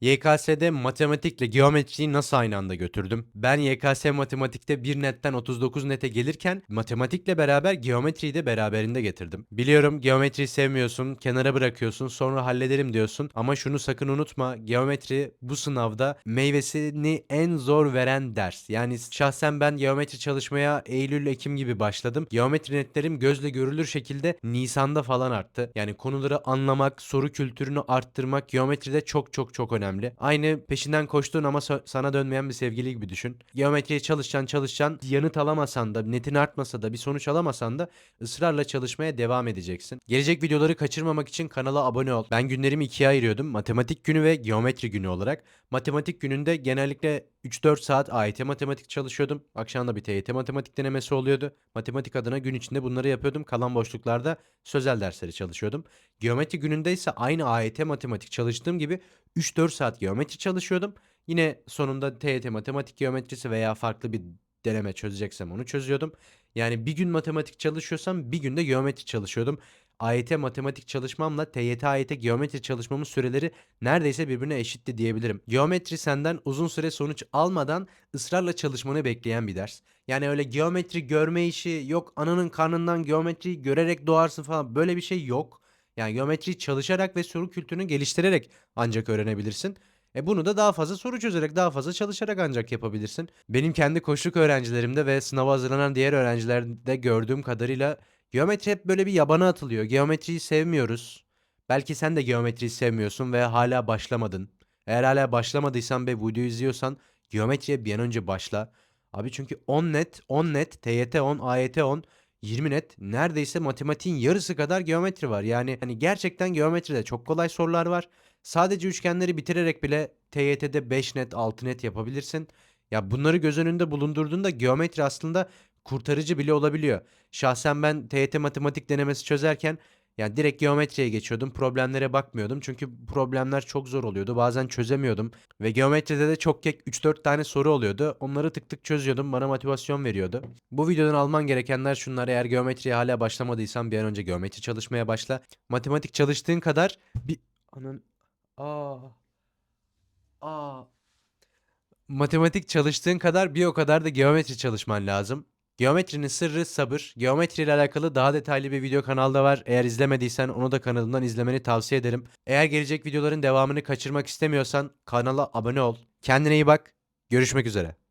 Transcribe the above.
YKS'de matematikle geometriyi nasıl aynı anda götürdüm? Ben YKS matematikte 1 netten 39 nete gelirken matematikle beraber geometriyi de beraberinde getirdim. Biliyorum geometriyi sevmiyorsun, kenara bırakıyorsun, sonra hallederim diyorsun ama şunu sakın unutma. Geometri bu sınavda meyvesini en zor veren ders. Yani şahsen ben geometri çalışmaya Eylül Ekim gibi başladım. Geometri netlerim gözle görülür şekilde Nisan'da falan arttı. Yani konuları anlamak, soru kültürünü arttırmak geometride çok çok çok önemli. Aynı peşinden koştuğun ama so- sana dönmeyen bir sevgili gibi düşün. Geometriye çalışacaksın çalışacaksın yanıt alamasan da netin artmasa da bir sonuç alamasan da ısrarla çalışmaya devam edeceksin. Gelecek videoları kaçırmamak için kanala abone ol. Ben günlerimi ikiye ayırıyordum. Matematik günü ve geometri günü olarak. Matematik gününde genellikle 3-4 saat AYT matematik çalışıyordum. Akşam da bir TYT matematik denemesi oluyordu. Matematik adına gün içinde bunları yapıyordum. Kalan boşluklarda sözel dersleri çalışıyordum. Geometri gününde ise aynı AYT matematik çalıştığım gibi 3-4 saat geometri çalışıyordum. Yine sonunda TYT matematik geometrisi veya farklı bir deneme çözeceksem onu çözüyordum. Yani bir gün matematik çalışıyorsam bir günde geometri çalışıyordum. AYT matematik çalışmamla TYT AYT geometri çalışmamın süreleri neredeyse birbirine eşitti diyebilirim. Geometri senden uzun süre sonuç almadan ısrarla çalışmanı bekleyen bir ders. Yani öyle geometri görme işi yok ananın karnından geometriyi görerek doğarsın falan böyle bir şey yok. Yani geometriyi çalışarak ve soru kültürünü geliştirerek ancak öğrenebilirsin. E bunu da daha fazla soru çözerek, daha fazla çalışarak ancak yapabilirsin. Benim kendi koçluk öğrencilerimde ve sınava hazırlanan diğer öğrencilerde gördüğüm kadarıyla geometri hep böyle bir yabana atılıyor. Geometriyi sevmiyoruz. Belki sen de geometriyi sevmiyorsun ve hala başlamadın. Eğer hala başlamadıysan ve bu videoyu izliyorsan geometriye bir an önce başla. Abi çünkü 10 net, 10 net, TYT 10, AYT 10, 20 net neredeyse matematiğin yarısı kadar geometri var. Yani hani gerçekten geometride çok kolay sorular var. Sadece üçgenleri bitirerek bile TYT'de 5 net, 6 net yapabilirsin. Ya bunları göz önünde bulundurduğunda geometri aslında kurtarıcı bile olabiliyor. Şahsen ben TYT matematik denemesi çözerken yani direkt geometriye geçiyordum. Problemlere bakmıyordum. Çünkü problemler çok zor oluyordu. Bazen çözemiyordum. Ve geometride de çok kek 3-4 tane soru oluyordu. Onları tık tık çözüyordum. Bana motivasyon veriyordu. Bu videodan alman gerekenler şunlar. Eğer geometriye hala başlamadıysan bir an önce geometri çalışmaya başla. Matematik çalıştığın kadar bir... Anan... Aa... Aa... Matematik çalıştığın kadar bir o kadar da geometri çalışman lazım. Geometrinin sırrı sabır. Geometri ile alakalı daha detaylı bir video kanalda var. Eğer izlemediysen onu da kanalımdan izlemeni tavsiye ederim. Eğer gelecek videoların devamını kaçırmak istemiyorsan kanala abone ol. Kendine iyi bak. Görüşmek üzere.